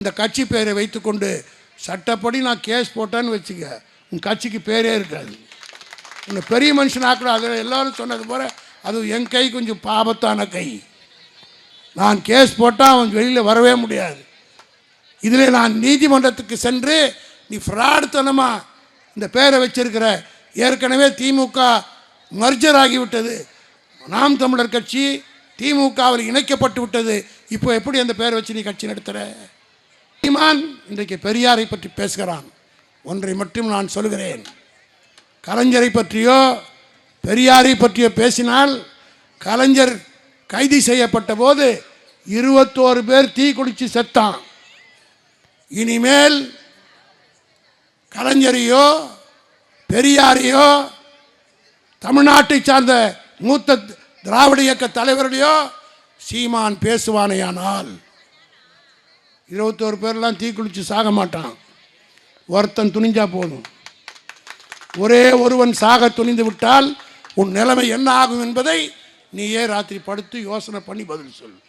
இந்த கட்சி பேரை வைத்துக்கொண்டு சட்டப்படி நான் கேஸ் போட்டேன்னு வச்சுக்க உன் கட்சிக்கு பேரே இருக்காது. உன்னை பெரிய மனுஷனாக்கூட அதில் எல்லோரும் சொன்னது போல அது என் கை கொஞ்சம் பாபத்தான கை. நான் கேஸ் போட்டால் அவன் வெளியில் வரவே முடியாது. இதில் நான் நீதிமன்றத்துக்கு சென்று நீ ஃப்ராடுத்தனமாக இந்த பேரை வச்சிருக்கிற. ஏற்கனவே திமுக மர்ஜர் ஆகிவிட்டது. நாம் தமிழர் கட்சி திமுகவில் இணைக்கப்பட்டு விட்டது. இப்போ எப்படி அந்த பேரை வச்சு நீ கட்சி நடத்துகிற சீமான் இன்றைக்கு பெரியாரை பற்றி பேசுகிறான். ஒன்றை மட்டும் நான் சொல்கிறேன் கலைஞரை பற்றியோ பெரியாரை பற்றியோ பேசினால் கலைஞர் கைது செய்யப்பட்ட போது இருபத்தோரு பேர் தீ குடித்து செத்தான். இனிமேல் கலைஞரையோ பெரியாரையோ தமிழ்நாட்டை சார்ந்த மூத்த திராவிட இயக்க தலைவர்களையோ சீமான் பேசுவானேயானால் இருபத்தோரு பேர்லாம் தீக்குளித்து சாக மாட்டான். ஒருத்தன் துணிஞ்சா போதும். ஒரே ஒருவன் சாக துணிந்து விட்டால் உன் நிலைமை என்ன ஆகும் என்பதை நீயே ராத்திரி படுத்து யோசனை பண்ணி பதில் சொல்